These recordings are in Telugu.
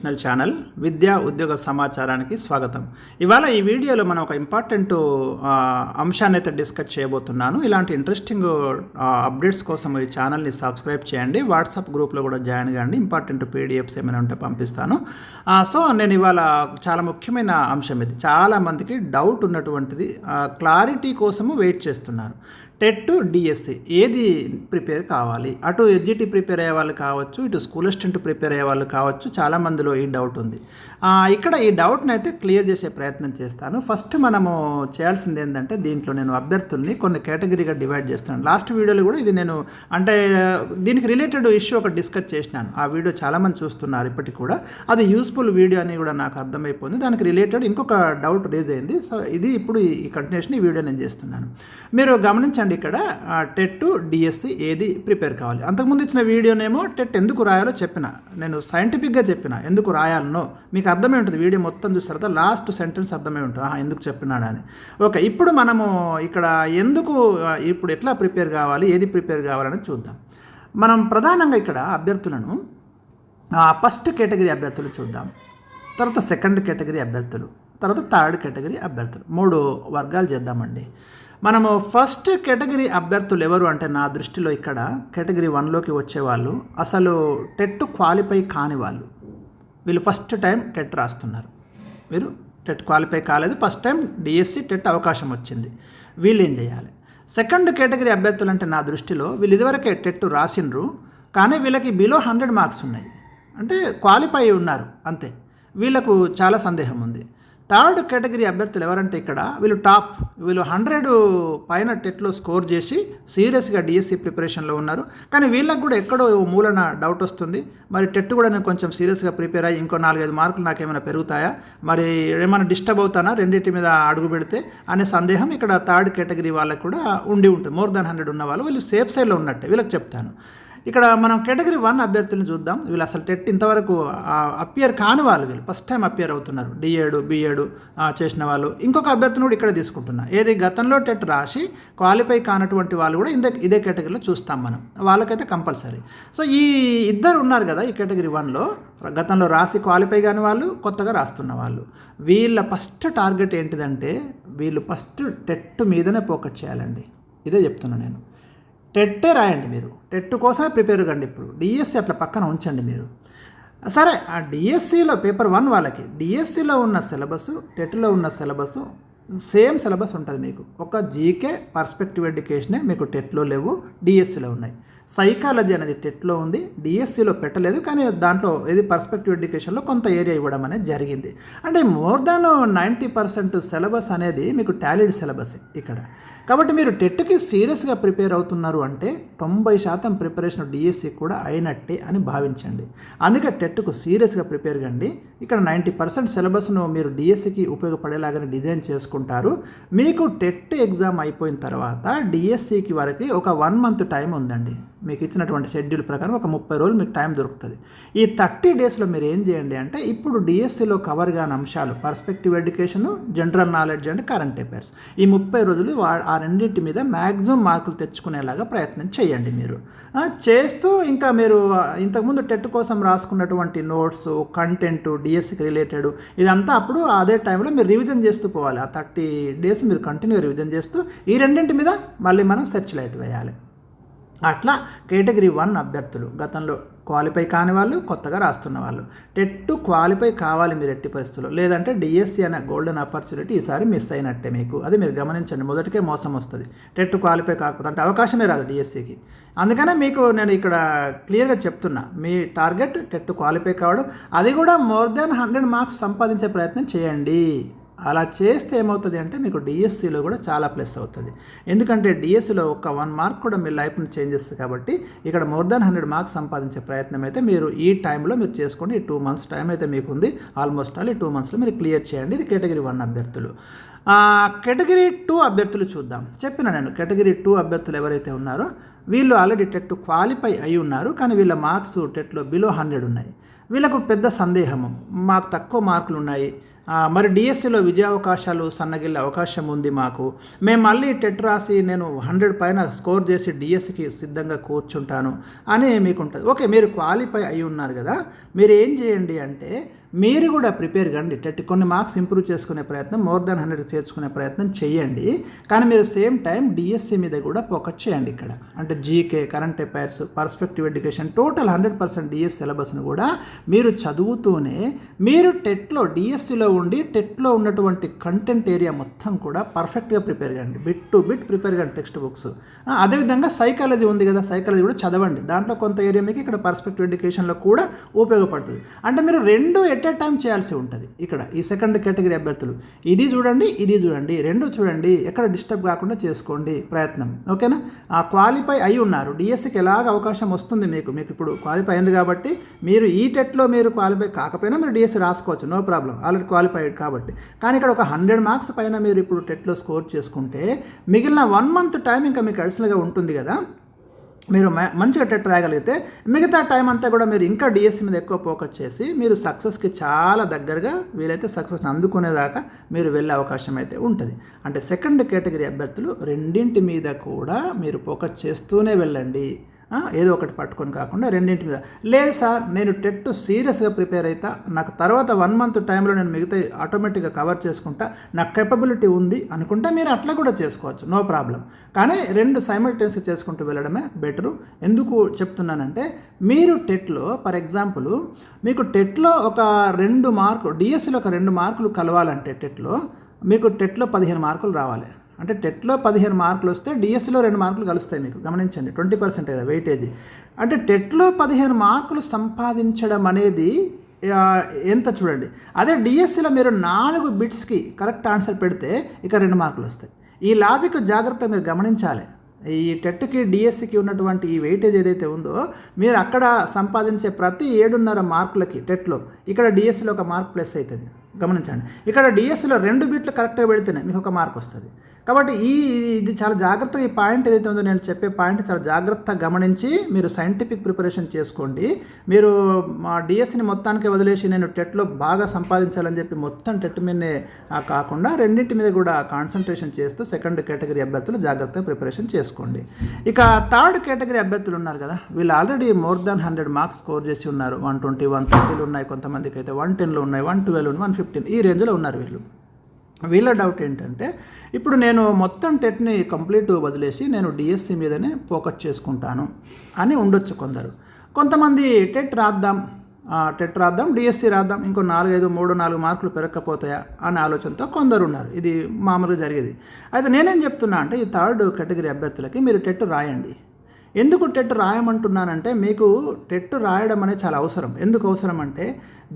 ఛానల్ ఛానల్ విద్యా ఉద్యోగ సమాచారానికి స్వాగతం. ఇవాళ ఈ వీడియోలో మనం ఒక ఇంపార్టెంట్ అంశాన్ని అయితే డిస్కస్ చేయబోతున్నాను. ఇలాంటి ఇంట్రెస్టింగ్ అప్డేట్స్ కోసం ఈ ఛానల్ని సబ్స్క్రైబ్ చేయండి. వాట్సాప్ గ్రూప్లో కూడా జాయిన్ కాండి ఇంపార్టెంట్ పీడిఎఫ్స్ ఏమైనా ఉంటే పంపిస్తాను. సో నేను ఇవాళ చాలా ముఖ్యమైన అంశం ఇది. చాలామందికి డౌట్ ఉన్నటువంటిది క్లారిటీ కోసము వెయిట్ చేస్తున్నారు. టెట్ డిఎస్సి ఏది ప్రిపేర్ కావాలి? అటు ఎడ్జిటి ప్రిపేర్ అయ్యే వాళ్ళు కావచ్చు ఇటు స్కూల్ అసిస్టెంట్ ప్రిపేర్ అయ్యే వాళ్ళు కావచ్చు చాలా మందిలో ఈ డౌట్ ఉంది. ఇక్కడ ఈ డౌట్ని అయితే క్లియర్ చేసే ప్రయత్నం చేస్తాను. ఫస్ట్ మనము చేయాల్సింది ఏంటంటే దీంట్లో నేను అభ్యర్థుల్ని కొన్ని కేటగిరీగా డివైడ్ చేస్తాను లాస్ట్ వీడియోలో కూడా ఇది నేను అంటే దీనికి రిలేటెడ్ ఇష్యూ ఒక డిస్కస్ చేసినాను. ఆ వీడియో చాలామంది చూస్తున్నారు ఇప్పటికి కూడా. అది యూస్ఫుల్ వీడియో అని కూడా నాకు అర్థమైపోయింది. దానికి రిలేటెడ్ ఇంకొక డౌట్ రేజ్ అయింది. సో ఇది ఇప్పుడు ఈ కంటిన్యూషన్ ఈ వీడియో నేను చేస్తున్నాను. మీరు గమనించండి ఇక్కడ టెట్ డిఎస్సి ఏది ప్రిపేర్ కావాలి. అంతకుముందు ఇచ్చిన వీడియోనేమో టెట్ ఎందుకు రాయాలో చెప్పిన. నేను సైంటిఫిక్గా చెప్పిన ఎందుకు రాయాలనో. మీకు అర్థమై ఉంటుంది వీడియో మొత్తం చూసిన తర్వాత లాస్ట్ సెంటెన్స్ అర్థమై ఉంటుంది. ఆహా, ఎందుకు చెప్పినాడని ఓకే ఇప్పుడు మనము ఇక్కడ ఎందుకు ఇప్పుడు ఎట్లా ప్రిపేర్ కావాలి ఏది ప్రిపేర్ కావాలని చూద్దాం. మనం ప్రధానంగా ఇక్కడ అభ్యర్థులను ఫస్ట్ కేటగిరీ అభ్యర్థులు చూద్దాం. తర్వాత సెకండ్ కేటగిరీ అభ్యర్థులు తర్వాత థర్డ్ కేటగిరీ అభ్యర్థులు. మూడు వర్గాలు చేద్దామండి. మనము ఫస్ట్ కేటగిరీ అభ్యర్థులు ఎవరు అంటే నా దృష్టిలో ఇక్కడ కేటగిరీ వన్లోకి వచ్చేవాళ్ళు అసలు టెట్ క్వాలిఫై కాని వాళ్ళు. వీళ్ళు ఫస్ట్ టైం టెట్ రాస్తున్నారు. వీరు టెట్ క్వాలిఫై కాలేదు. ఫస్ట్ టైం డిఎస్సి టెట్ అవకాశం వచ్చింది. వీళ్ళు ఏం చేయాలి? సెకండ్ కేటగిరీ అభ్యర్థులు అంటే నా దృష్టిలో వీళ్ళు ఇదివరకే టెట్ రాసిండ్రు కానీ వీళ్ళకి బిలో హండ్రెడ్ మార్క్స్ ఉన్నాయి. అంటే క్వాలిఫై ఉన్నారు అంతే. వీళ్ళకు చాలా సందేహం ఉంది. థర్డ్ కేటగిరీ అభ్యర్థులు ఎవరంటే ఇక్కడ వీళ్ళు టాప్ వీళ్ళు హండ్రెడ్ పైన టెట్లో స్కోర్ చేసి సీరియస్గా డిఎస్సి ప్రిపరేషన్లో ఉన్నారు. కానీ వీళ్ళకి కూడా ఎక్కడో ఓ మూలన డౌట్ వస్తుంది. మరి టెట్ కూడా నేను కొంచెం సీరియస్గా ప్రిపేర్ అయ్యి ఇంకో నాలుగైదు మార్కులు నాకు ఏమైనా పెరుగుతాయా? మరి ఏమైనా డిస్టర్బ్ అవుతానా రెండింటి మీద అడుగు పెడితే అనే సందేహం ఇక్కడ థర్డ్ కేటగిరీ వాళ్ళకి కూడా ఉండి ఉంటుంది. మోర్ దాన్ హండ్రెడ్ ఉన్న వాళ్ళు వీళ్ళు సేఫ్ సైడ్లో ఉన్నట్టే. వీళ్ళకి చెప్తాను. ఇక్కడ మనం కేటగిరీ వన్ అభ్యర్థులను చూద్దాం. వీళ్ళు అసలు టెట్ ఇంతవరకు అపియర్ కాని వాళ్ళు వీళ్ళు. ఫస్ట్ టైం అపియర్ అవుతున్నారు. డిఏడు బిఏడు చేసిన వాళ్ళు. ఇంకొక అభ్యర్థిని కూడా ఇక్కడ తీసుకుంటున్నా. ఏది గతంలో టెట్ రాసి క్వాలిఫై కానటువంటి వాళ్ళు కూడా ఇదే ఇదే కేటగిరీలో చూస్తాం మనం. వాళ్ళకైతే కంపల్సరీ సో ఈ ఇద్దరు ఉన్నారు కదా ఈ కేటగిరీ వన్లో గతంలో రాసి క్వాలిఫై కాని వాళ్ళు కొత్తగా రాస్తున్న వాళ్ళు. వీళ్ళ ఫస్ట్ టార్గెట్ ఏంటిదంటే వీళ్ళు ఫస్ట్ టెట్ మీదనే ఫోకస్ చేయాలండి. ఇదే చెప్తున్నా నేను. టెట్టే రాయండి మీరు. టెట్ కోసమే ప్రిపేర్ కండి ఇప్పుడు. డిఎస్సి అట్లా పక్కన ఉంచండి మీరు. సరే ఆ డిఎస్సిలో పేపర్ వన్ వాళ్ళకి. డిఎస్సిలో ఉన్న సిలబస్ టెట్లో ఉన్న సిలబస్ సేమ్ సిలబస్ ఉంటుంది మీకు. ఒక జీకే పర్స్పెక్టివ్ ఎడ్యుకేషనే మీకు టెట్లో లేవు డిఎస్సిలో ఉన్నాయి. సైకాలజీ అనేది టెట్లో ఉంది డిఎస్సిలో పెట్టలేదు కానీ దాంట్లో ఏది పర్స్పెక్టివ్ ఎడ్యుకేషన్లో కొంత ఏరియా ఇవ్వడం అనేది జరిగింది. అంటే more than ninety percent syllabus అనేది మీకు టాలెడ్ సిలబస్ ఇక్కడ. కాబట్టి మీరు టెట్కి సీరియస్గా ప్రిపేర్ అవుతున్నారు అంటే తొంభై శాతం ప్రిపరేషన్ డిఎస్సి కూడా అయినట్టే అని భావించండి. అందుకే టెట్కు సీరియస్గా ప్రిపేర్ కండి. ఇక్కడ నైంటీ పర్సెంట్ సిలబస్ను మీరు డిఎస్సికి ఉపయోగపడేలాగానే డిజైన్ చేసుకుంటారు. మీకు టెట్ ఎగ్జామ్ అయిపోయిన తర్వాత డిఎస్సికి వరకు ఒక వన్ మంత్ టైం ఉందండి. మీకు ఇచ్చినటువంటి షెడ్యూల్ ప్రకారం ఒక ముప్పై రోజులు మీకు టైం దొరుకుతుంది. ఈ థర్టీ డేస్లో మీరు ఏం చేయండి అంటే ఇప్పుడు డిఎస్సిలో కవర్ కాని అంశాలు perspective education general knowledge and current affairs ఈ ముప్పై రోజులు ఆ రెండింటి మీద మ్యాక్సిమం మార్కులు తెచ్చుకునేలాగా ప్రయత్నం చేయండి మీరు. చేస్తూ ఇంకా మీరు ఇంతకుముందు టెట్ కోసం రాసుకున్నటువంటి నోట్స్ కంటెంట్ డిఎస్సికి రిలేటెడ్ ఇదంతా అప్పుడు అదే టైంలో మీరు రివిజన్ చేస్తూ పోవాలి. ఆ థర్టీ డేస్ మీరు కంటిన్యూ రివిజన్ చేస్తూ ఈ రెండింటి మీద మళ్ళీ మనం సెర్చ్ లైట్ వేయాలి. అట్లా కేటగిరీ వన్ అభ్యర్థులు గతంలో క్వాలిఫై కాని వాళ్ళు కొత్తగా రాస్తున్న వాళ్ళు. టెట్ క్వాలిఫై కావాలి మీరు ఎట్టి పరిస్థితుల్లో. లేదంటే డిఎస్సి అనే గోల్డెన్ ఆపర్చునిటీ ఈసారి మిస్ అయినట్టే మీకు. అది మీరు గమనించండి. మొదటికే మోసం వస్తుంది. టెట్ క్వాలిఫై కాకపోతే అంటే అవకాశమే రాదు డిఎస్సికి. అందుకనే మీకు నేను ఇక్కడ క్లియర్గా చెప్తున్నా. మీ టార్గెట్ టెట్ క్వాలిఫై కావడం అది కూడా మోర్ దెన్ హండ్రెడ్ మార్క్స్ సంపాదించే ప్రయత్నం చేయండి. అలా చేస్తే ఏమవుతుంది అంటే మీకు డిఎస్సిలో కూడా చాలా ప్లస్ అవుతుంది. ఎందుకంటే డిఎస్సిలో ఒక వన్ మార్క్ కూడా మీ లైఫ్ని చేంజ్ చేస్తుంది కాబట్టి ఇక్కడ మోర్ దాన్ హండ్రెడ్ మార్క్స్ సంపాదించే ప్రయత్నం అయితే మీరు ఈ టైంలో మీరు చేసుకోండి. ఈ టూ మంత్స్ టైం అయితే మీకు ఉంది ఆల్మోస్ట్ ఆల్ ఈ టూ మంత్స్లో మీరు క్లియర్ చేయండి. ఇది కేటగిరీ వన్ అభ్యర్థులు. కేటగిరీ టూ అభ్యర్థులు చూద్దాం. చెప్పిన నేను కేటగిరీ టూ అభ్యర్థులు ఎవరైతే ఉన్నారో వీళ్ళు ఆల్రెడీ టెట్ క్వాలిఫై అయి ఉన్నారు. కానీ వీళ్ళ మార్క్స్ టెట్లో బిలో హండ్రెడ్ ఉన్నాయి. వీళ్ళకు పెద్ద సందేహము. మాకు తక్కువ మార్కులు ఉన్నాయి. మరి డిఎస్సిలో విజయావకాశాలు సన్నగిల్లే అవకాశం ఉంది మాకు. మేము మళ్ళీ టెట్ రాసి నేను హండ్రెడ్ పైన స్కోర్ చేసి డిఎస్సికి సిద్ధంగా కూర్చుంటాను అని మీకు ఉంటుంది ఓకే మీరు క్వాలిఫై అయి ఉన్నారు కదా మీరు ఏం చేయండి అంటే మీరు కూడా ప్రిపేర్ కండి. టెట్ కొన్ని మార్క్స్ ఇంప్రూవ్ చేసుకునే ప్రయత్నం మోర్ దాన్ హండ్రెడ్ చేర్చుకునే ప్రయత్నం చేయండి. కానీ మీరు సేమ్ టైం డిఎస్సి మీద కూడా ఫోకస్ చేయండి ఇక్కడ. అంటే GK current affairs perspective education total hundred percent DS సిలబస్ను కూడా మీరు చదువుతూనే మీరు టెట్లో డిఎస్సిలో ఉండి టెట్లో ఉన్నటువంటి కంటెంట్ ఏరియా మొత్తం కూడా పర్ఫెక్ట్గా ప్రిపేర్ కండి. బిట్ టు బిట్ ప్రిపేర్ కండి టెక్స్ట్ బుక్స్. అదేవిధంగా సైకాలజీ ఉంది కదా సైకాలజీ కూడా చదవండి. దాంట్లో కొంత ఏరియా మీకు ఇక్కడ పర్స్పెక్టివ్ ఎడ్యుకేషన్లో కూడా ఉపయోగపడుతుంది. అంటే మీరు రెండు ఎట్ ఏ టైం చేయాల్సి ఉంటుంది. ఇక్కడ ఈ సెకండ్ కేటగిరీ అభ్యర్థులు. ఇది చూడండి ఇది చూడండి రెండు చూడండి ఎక్కడ డిస్టర్బ్ కాకుండా చేసుకోండి ప్రయత్నం. ఓకేనా ఆ క్వాలిఫై అయి ఉన్నారు. డిఎస్సికి ఎలాగ అవకాశం వస్తుంది మీకు? మీకు ఇప్పుడు క్వాలిఫై అయింది కాబట్టి మీరు ఈ టెట్లో మీరు క్వాలిఫై కాకపోయినా మీరు డిఎస్సి రాసుకోవచ్చు. నో ప్రాబ్లం ఆల్రెడీ క్వాలిఫైడ్ కాబట్టి. కానీ ఇక్కడ ఒక హండ్రెడ్ మార్క్స్ పైన మీరు ఇప్పుడు టెట్లో స్కోర్ చేసుకుంటే మిగిలిన వన్ మంత్ టైం ఇంకా మీకు అడిషనల్గా ఉంటుంది కదా? మీరు మంచిగా టెట్ రాయగలిగితే మిగతా టైం అంతా కూడా మీరు ఇంకా డిఎస్సి మీద ఎక్కువ ఫోకస్ చేసి మీరు సక్సెస్కి చాలా దగ్గరగా వీలైతే సక్సెస్ని అందుకునేదాకా మీరు వెళ్ళే అవకాశం అయితే ఉంటుంది. అంటే సెకండ్ కేటగిరీ అభ్యర్థులు రెండింటి మీద కూడా మీరు ఫోకస్ చేస్తూనే వెళ్ళండి. ఏదో ఒకటి పట్టుకొని కాకుండా రెండింటి మీద. లేదు సార్ నేను టెట్ సీరియస్గా ప్రిపేర్ అవుతా నాకు తర్వాత వన్ మంత్ టైంలో నేను మిగతా ఆటోమేటిక్గా కవర్ చేసుకుంటా నాకు కెపబిలిటీ ఉంది అనుకుంటే మీరు అట్లా కూడా చేసుకోవచ్చు నో ప్రాబ్లం. కానీ రెండు సైమల్టేనియస్గా చేసుకుంటూ వెళ్ళడమే బెటరు. ఎందుకు చెప్తున్నానంటే మీరు టెట్లో ఫర్ ఎగ్జాంపుల్ మీకు టెట్లో ఒక రెండు మార్కులు డిఎస్సిలో ఒక రెండు మార్కులు కలవాలంటే టెట్లో మీకు టెట్లో పదిహేను మార్కులు రావాలి. అంటే టెట్లో పదిహేను మార్కులు వస్తే డిఎస్సిలో రెండు మార్కులు కలుస్తాయి మీకు. గమనించండి. ట్వంటీ పర్సెంట్ కదా వెయిటేజ్ అంటే టెట్లో పదిహేను మార్కులు సంపాదించడం అనేది ఎంత చూడండి. అదే డిఎస్సిలో మీరు నాలుగు బిట్స్కి కరెక్ట్ ఆన్సర్ పెడితే ఇక రెండు మార్కులు వస్తాయి. ఈ లాజిక్ జాగ్రత్త మీరు గమనించాలి. ఈ టెట్కి డిఎస్సికి ఉన్నటువంటి ఈ వెయిటేజ్ ఏదైతే ఉందో మీరు అక్కడ సంపాదించే ప్రతి ఏడున్నర మార్కులకి టెట్లో ఇక్కడ డిఎస్సిలో ఒక మార్క్ ప్లస్ అవుతుంది. గమనించండి. ఇక్కడ డిఎస్సిలో రెండు బిట్లు కరెక్ట్గా పెడితేనే మీకు ఒక మార్క్ వస్తుంది. కాబట్టి ఈ ఇది చాలా జాగ్రత్తగా ఈ పాయింట్ ఏదైతే ఉందో నేను చెప్పే పాయింట్ చాలా జాగ్రత్తగా గమనించి మీరు సైంటిఫిక్ ప్రిపరేషన్ చేసుకోండి. మీరు మా డిఎస్సిని మొత్తానికి వదిలేసి నేను టెట్లో బాగా సంపాదించాలని చెప్పి మొత్తం టెట్ మీదనే కాకుండా రెండింటి మీద కూడా కాన్సన్ట్రేషన్ చేస్తూ సెకండ్ కేటగిరీ అభ్యర్థులు జాగ్రత్తగా ప్రిపరేషన్ చేసుకోండి. ఇక థర్డ్ కేటగిరీ అభ్యర్థులు ఉన్నారు కదా వీళ్ళు already more than hundred marks score చేసి ఉన్నారు. వన్ ట్వంటీ వన్ థర్టీలు ఉన్నాయి కొంతమందికి అయితే వన్ టెన్లో ఉన్నాయి one twelve one fifty fifteen ఈ రేంజ్లో ఉన్నారు వీళ్ళు. వీళ్ళ డౌట్ ఏంటంటే ఇప్పుడు నేను మొత్తం టెట్ని కంప్లీట్ వదిలేసి నేను డిఎస్సి మీదనే ఫోకస్ చేసుకుంటాను అని ఉండొచ్చు కొందరు. కొంతమంది టెట్ రాద్దాం టెట్ రాద్దాం డిఎస్సి రాద్దాం ఇంకో నాలుగైదు మూడు నాలుగు మార్కులు పెరగకపోతాయా అనే ఆలోచనతో కొందరు ఉన్నారు ఇది మామూలుగా జరిగేది. అయితే నేనేం చెప్తున్నా అంటే ఈ థర్డ్ కేటగిరీ అభ్యర్థులకి మీరు టెట్ రాయండి. ఎందుకు టెట్ రాయమంటున్నానంటే మీకు టెట్ రాయడం అనేది చాలా అవసరం. ఎందుకు అవసరం అంటే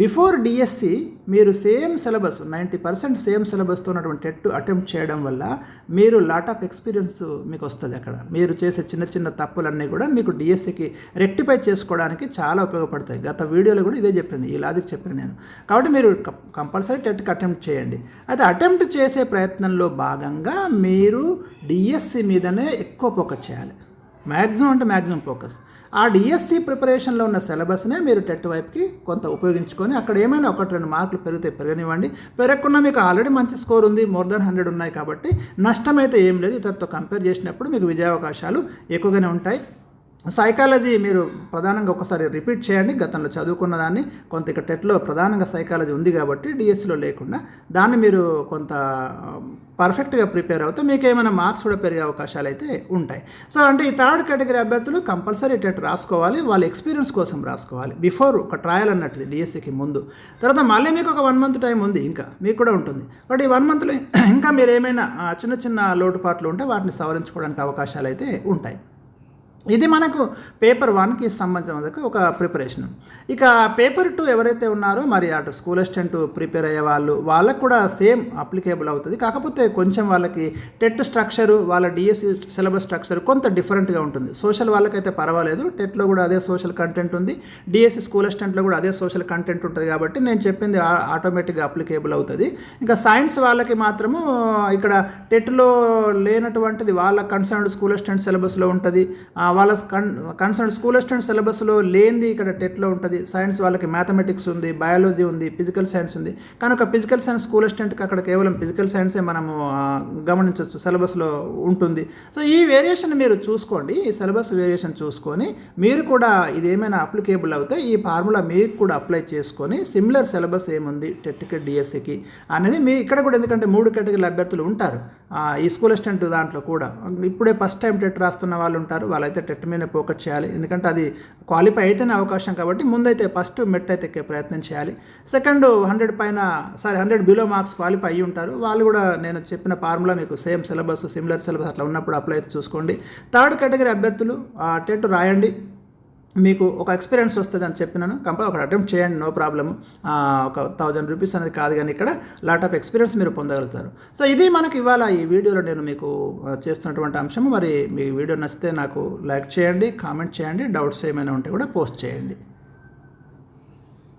బిఫోర్ డిఎస్సి మీరు same syllabus ninety percent same సిలబస్తో ఉన్నటువంటి టెట్ అటెంప్ట్ చేయడం వల్ల మీరు లాట్ ఆఫ్ ఎక్స్పీరియన్స్ మీకు వస్తుంది అక్కడ. మీరు చేసే చిన్న చిన్న తప్పులన్నీ కూడా మీకు డిఎస్సికి రెక్టిఫై చేసుకోవడానికి చాలా ఉపయోగపడతాయి. గత వీడియోలో కూడా ఇదే చెప్పాను ఈ లాజిక్ చెప్పాను నేను. కాబట్టి మీరు కంపల్సరీ టెట్కి అటెంప్ట్ చేయండి. అయితే అటెంప్ట్ చేసే ప్రయత్నంలో భాగంగా మీరు డిఎస్సి మీదనే ఎక్కువ ఫోకస్ చేయాలి. మ్యాక్సిమం అంటే మ్యాక్సిమం ఫోకస్ ఆ డిఎస్సి ప్రిపరేషన్లో ఉన్న సిలబస్నే మీరు టెట్ వైపుకి కొంత ఉపయోగించుకొని అక్కడ ఏమైనా ఒకటి రెండు మార్కులు పెరిగితే పెరగనివ్వండి. పెరగకుండా మీకు ఆల్రెడీ మంచి స్కోర్ ఉంది మోర్ దాన్ హండ్రెడ్ ఉన్నాయి కాబట్టి నష్టం అయితే ఏం లేదు. ఇతరుతో కంపేర్ చేసినప్పుడు మీకు విజయావకాశాలు ఎక్కువగానే ఉంటాయి. సైకాలజీ మీరు ప్రధానంగా ఒకసారి రిపీట్ చేయండి. గతంలో చదువుకున్న దాన్ని కొంత ఇక టెట్లో ప్రధానంగా సైకాలజీ ఉంది కాబట్టి డిఎస్సిలో లేకుండా దాన్ని మీరు కొంత పర్ఫెక్ట్గా ప్రిపేర్ అవుతే మీకు ఏమైనా మార్క్స్ కూడా పెరిగే అవకాశాలు అయితే ఉంటాయి. సో అంటే ఈ థర్డ్ కేటగిరీ అభ్యర్థులు కంపల్సరీ టెట్ రాసుకోవాలి. వాళ్ళ ఎక్స్పీరియన్స్ కోసం రాసుకోవాలి. బిఫోర్ ఒక ట్రయల్ అన్నట్టు డిఎస్సికి ముందు. తర్వాత మళ్ళీ మీకు ఒక వన్ మంత్ టైం ఉంది ఇంకా మీకు కూడా ఉంటుంది. బట్ ఈ వన్ మంత్లో ఇంకా మీరు ఏమైనా చిన్న చిన్న లోటుపాట్లు ఉంటే వాటిని సవరించుకోవడానికి అవకాశాలు అయితే ఉంటాయి. ఇది మనకు పేపర్ వన్కి సంబంధించిన ఒక ప్రిపరేషన్. ఇక పేపర్ టూ ఎవరైతే ఉన్నారో మరి అటు స్కూల్ అసిస్టెంట్ ప్రిపేర్ అయ్యే వాళ్ళు వాళ్ళకు కూడా సేమ్ అప్లికేబుల్ అవుతుంది. కాకపోతే కొంచెం వాళ్ళకి టెట్ స్ట్రక్చరు వాళ్ళ డిఎస్సి సిలబస్ స్ట్రక్చర్ కొంత డిఫరెంట్గా ఉంటుంది. సోషల్ వాళ్ళకైతే పర్వాలేదు. టెట్లో కూడా అదే సోషల్ కంటెంట్ ఉంది. డిఎస్సి స్కూల్ అసిస్టెంట్లో కూడా అదే సోషల్ కంటెంట్ ఉంటుంది కాబట్టి నేను చెప్పింది ఆటోమేటిక్గా అప్లికేబుల్ అవుతుంది. ఇంకా సైన్స్ వాళ్ళకి మాత్రము ఇక్కడ టెట్లో లేనటువంటిది వాళ్ళ కన్సర్న్డ్ స్కూల్ అసిస్టెంట్ సిలబస్లో ఉంటుంది. వాళ్ళ కన్ కన్సర్న్ స్కూల్ అసిస్టెంట్ సిలబస్లో లేనిది ఇక్కడ టెట్లో ఉంటుంది. సైన్స్ వాళ్ళకి మ్యాథమెటిక్స్ ఉంది బయాలజీ ఉంది ఫిజికల్ సైన్స్ ఉంది. కనుక ఫిజికల్ సైన్స్ స్కూల్ అసిస్టెంట్కి అక్కడ కేవలం ఫిజికల్ సైన్సే మనము గమనించవచ్చు సిలబస్లో ఉంటుంది. సో ఈ వేరియేషన్ మీరు చూసుకోండి. ఈ సిలబస్ వేరియేషన్ చూసుకొని మీరు కూడా ఇది ఏమైనా అప్లికేబుల్ అవుతే ఈ ఫార్ములా మీకు కూడా అప్లై చేసుకొని సిమిలర్ సిలబస్ ఏముంది టెట్కి డిఎస్సికి అనేది మీ ఇక్కడ కూడా ఎందుకంటే మూడు కేటగిరీల అభ్యర్థులు ఉంటారు. ఈ స్కూల్ అసిస్టెంట్ దాంట్లో కూడా. ఇప్పుడే ఫస్ట్ టైం టెట్ రాస్తున్న వాళ్ళు ఉంటారు వాళ్ళైతే టెట్ మీద ఫోకస్ చేయాలి. ఎందుకంటే అది క్వాలిఫై అయితేనే అవకాశం కాబట్టి ముందైతే ఫస్ట్ మెట్ అయితే ఎక్కే ప్రయత్నం చేయాలి. సెకండ్ హండ్రెడ్ పైన sorry hundred below marks qualify అయ్యి ఉంటారు. వాళ్ళు కూడా నేను చెప్పిన ఫార్ములా మీకు సేమ్ సిలబస్ సిమిలర్ సిలబస్ అట్లా ఉన్నప్పుడు అప్లై అయితే చూసుకోండి. థర్డ్ కేటగిరీ అభ్యర్థులు టెట్ రాయండి. మీకు ఒక ఎక్స్పీరియన్స్ వస్తుంది అని చెప్పినాను. కంపల్ ఒక అటెంప్ట్ చేయండి నో ప్రాబ్లమ్ ఒక థౌజండ్ రూపీస్ అనేది కాదు కానీ ఇక్కడ లాట్ ఆఫ్ ఎక్స్పీరియన్స్ మీరు పొందగలుగుతారు. సో ఇది మనకి ఇవాళ ఈ వీడియోలో నేను మీకు చేస్తున్నటువంటి అంశం మరి మీ వీడియో నచ్చితే నాకు లైక్ చేయండి కామెంట్ చేయండి. డౌట్స్ ఏమైనా ఉంటే కూడా పోస్ట్ చేయండి.